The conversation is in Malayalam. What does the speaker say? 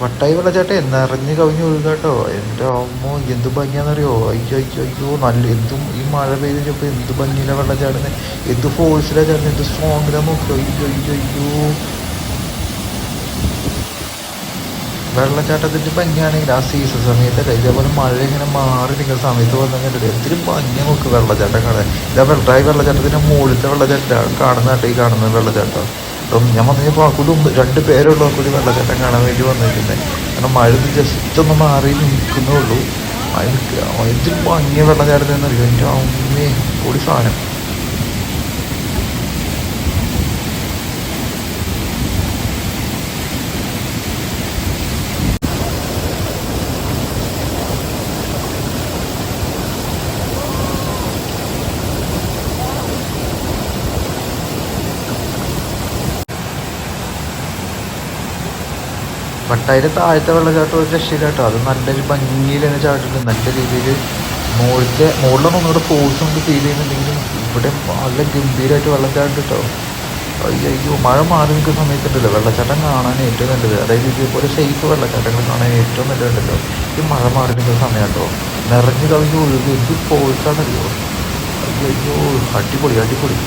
വട്ടായി വെള്ളച്ചാട്ടം കവിഞ്ഞു കവിഞ്ഞ് ഒഴുകാട്ടോ എന്റെ അമ്മ എന്ത് ഭംഗിയാണെന്നറിയോ? അയ്യോ അയ്യോ അയ്യോ നല്ല എന്തും ഈ മഴ പെയ്തപ്പോൾ എന്ത് ഭംഗിയിലാണ് വെള്ളച്ചാടുന്നത് എന്ത് ഫോഴ്സിലാണ് ചാടുന്നത് എന്ത് സ്ട്രോങ്ങിലാണ് നോക്കിയോ അയ്യോ അയ്യോ അയ്യോ. വെള്ളച്ചാട്ടത്തിന്റെ ഭംഗിയാണെങ്കിൽ ആ സീസൺ സമയത്തല്ല? ഇതേപോലെ മഴ ഇങ്ങനെ മാറി നിൽക്കുന്ന സമയത്ത് വന്നാൽ കണ്ടിട്ട് ഒത്തിരി ഭംഗി നോക്ക് വെള്ളച്ചാട്ടം കാണാൻ. ഇതാ വെള്ളച്ചാട്ടത്തിന്റെ മുകളിലത്തെ വെള്ളച്ചാട്ടം കാണുന്നതാട്ടോ ഈ കാണുന്ന വെള്ളച്ചാട്ടം അപ്പം ഞാൻ പറഞ്ഞപ്പോൾ ആ കൂടി രണ്ട് പേരുള്ള കൂടി വെള്ളച്ചാട്ടം കാണാൻ വേണ്ടി വന്നിരിക്കുന്നത് കാരണം മഴ ജസ്റ്റ് ഒന്ന് മാറി നിൽക്കുന്നേ ഉള്ളൂ. അതിൽ അതിൽ ഭംഗിയ വെള്ളച്ചാട്ടം എന്നറിയോ എന്റെ അമ്മേ കൂടി സാധനം. വട്ടായിന്റെ താഴത്തെ വെള്ളച്ചാട്ടം ഒരു രക്ഷയില്ല കേട്ടോ അത് നല്ലൊരു ഭംഗിയിൽ തന്നെ ചാട്ടുണ്ട് നല്ല രീതിയിൽ മുകളിലത്തെ മുകളിലൊന്നും ഒന്നുകൂടെ ഫോഴ്സ് കൊണ്ട് ഫീൽ ചെയ്യുന്നുണ്ടെങ്കിലും ഇവിടെ നല്ല ഗംഭീരമായിട്ട് വെള്ളച്ചാട്ടം കേട്ടോ അയ്യോ അയ്യോ മഴ മാറി നിൽക്കുന്ന സമയത്തുണ്ടല്ലോ. വെള്ളച്ചാട്ടം കാണാൻ ഏറ്റവും നല്ലത്. അതായത് ഇതേപോലെ സേഫ് വെള്ളച്ചാട്ടങ്ങൾ കാണാൻ ഏറ്റവും നല്ലതുണ്ടല്ലോ ഈ മഴ മാറി നിൽക്കുന്ന സമയം കേട്ടോ നിറഞ്ഞു കവിഞ്ഞ് ഒഴുകി എന്ത് ഫോഴ്സാണല്ലോ അയ്യോ അയ്യോ അടിപൊളി അടിപൊളി.